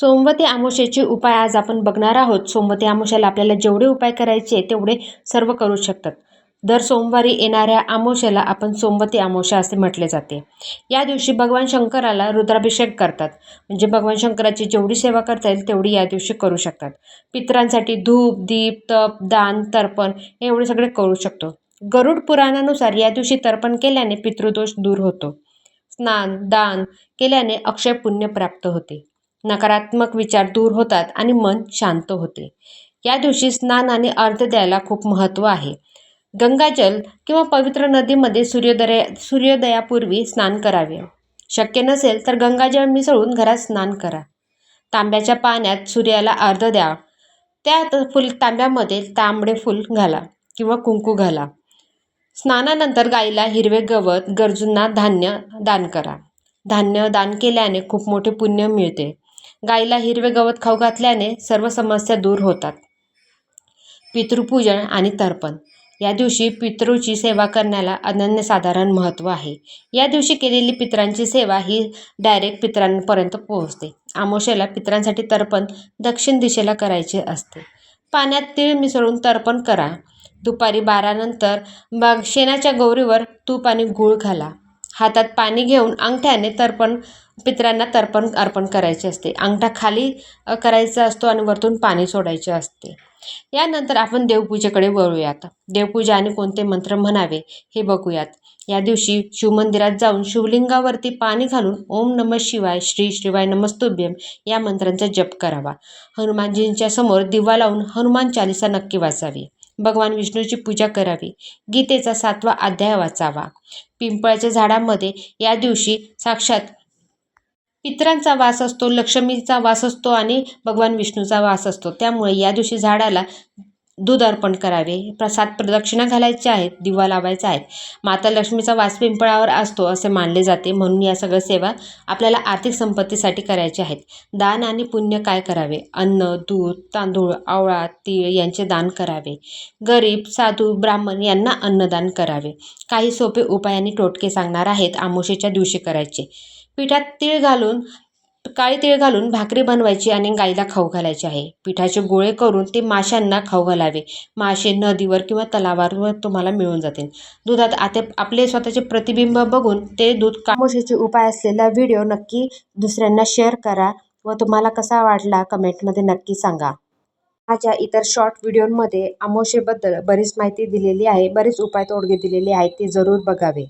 सोमवती अमावस्येचे उपाय आज आपण बघणार आहोत. सोमवती अमावस्याला आपल्याला जेवढे उपाय करायचे तेवढे सर्व करू शकतात. दर सोमवारी येणाऱ्या आमोशाला आपण सोमवती आमोशा असे म्हटले जाते. या दिवशी भगवान शंकराला रुद्राभिषेक करतात. म्हणजे भगवान शंकराची जेवढी सेवा करता येईल तेवढी या दिवशी करू शकतात. पितरांसाठी धूप दीप तप दान तर्पण हे एवढे सगळे करू शकतो. गरुड पुराणानुसार या दिवशी तर्पण केल्याने पितृदोष दूर होतो. स्नान दान केल्याने अक्षय पुण्य प्राप्त होते. नकारात्मक विचार दूर होतात आणि मन शांत होते. या दिवशी स्नान आणि अर्ध द्यायला खूप महत्त्व आहे. गंगाजल किंवा पवित्र नदीमध्ये सूर्योदय सूर्योदयापूर्वी स्नान करावे. शक्य नसेल तर गंगाजल मिसळून घरात स्नान करा. तांब्याच्या पाण्यात सूर्याला अर्ध द्या. त्यात फुल तांब्यामध्ये तांबडे फुल घाला किंवा कुंकू घाला. स्नानानंतर गाईला हिरवे गवत गरजूंना धान्य दान करा. धान्य दान केल्याने खूप मोठे पुण्य मिळते. गाईला हिरवे गवत खाऊ घातल्याने सर्व समस्या दूर होतात. पितृपूजन आणि तर्पण. या दिवशी पितृची सेवा करण्याला अनन्यसाधारण महत्त्व आहे. या दिवशी केलेली पितरांची सेवा ही डायरेक्ट पितरांपर्यंत पोहोचते. आमोशेला पितरांसाठी तर्पण दक्षिण दिशेला करायचे असते. पाण्यात तीळ मिसळून तर्पण करा. दुपारी बारानंतर बाग शेणाच्या गौरीवर तूप आणि गूळ घाला. हातात पाणी घेऊन अंगठ्याने तर्पण पितरांना तर्पण अर्पण करायचे असते. अंगठा खाली करायचा असतो आणि वरतून पाणी सोडायचे असते. यानंतर आपण देवपूजेकडे वळूयात. देवपूजा आणि कोणते मंत्र म्हणावे हे बघूयात. या दिवशी शिवमंदिरात जाऊन शिवलिंगावरती पाणी घालून ओम नम शिवाय श्री श्रीवाय नमस्तुभ्यम या मंत्रांचा जप करावा. हनुमानजींच्या समोर दिवा लावून हनुमान चालिसा नक्की वाचावी. भगवान विष्णूची पूजा करावी. गीतेचा सातवा अध्याय वाचावा. पिंपळाच्या झाडामध्ये या दिवशी साक्षात पितरांचा वास असतो लक्ष्मीचा वास असतो आणि भगवान विष्णूचा वास असतो. त्यामुळे या दिवशी झाडाला दूध अर्पण करावे. प्रसाद प्रदक्षिणा घालायच्या आहेत दिवा लावायचा आहे. माता लक्ष्मीचा वास पिंपळावर असतो असे मानले जाते. म्हणून या सगळ्या सेवा आपल्याला आर्थिक संपत्तीसाठी करायच्या आहेत. दान आणि पुण्य काय करावे? अन्न दूध तांदूळ आवळा तीळ यांचे दान करावे. गरीब साधू ब्राह्मण यांना अन्नदान करावे. काही सोपे उपाय आणि टोटके सांगणार आहेत. आमोशेच्या दिवशी करायचे. पिठात तीळ घालून काळी तीळ घालून भाकरी बनवायची आणि गाईला खाऊ घालायची आहे. पिठाचे गोळे करून ते माशांना खाऊ घालावे. मासे नदीवर किंवा तलावावर तुम्हाला मिळून जातील. दुधात आता आपले स्वतःचे प्रतिबिंब बघून ते दूध कामोशीचे उपाय असलेला व्हिडिओ नक्की दुसऱ्यांना शेअर करा व तुम्हाला कसा वाटला कमेंटमध्ये नक्की सांगा. माझ्या इतर शॉर्ट व्हिडिओमध्ये आमोशेबद्दल बरीच माहिती दिलेली आहे. बरेच उपाय तोडगे दिलेले आहेत ते जरूर बघावे.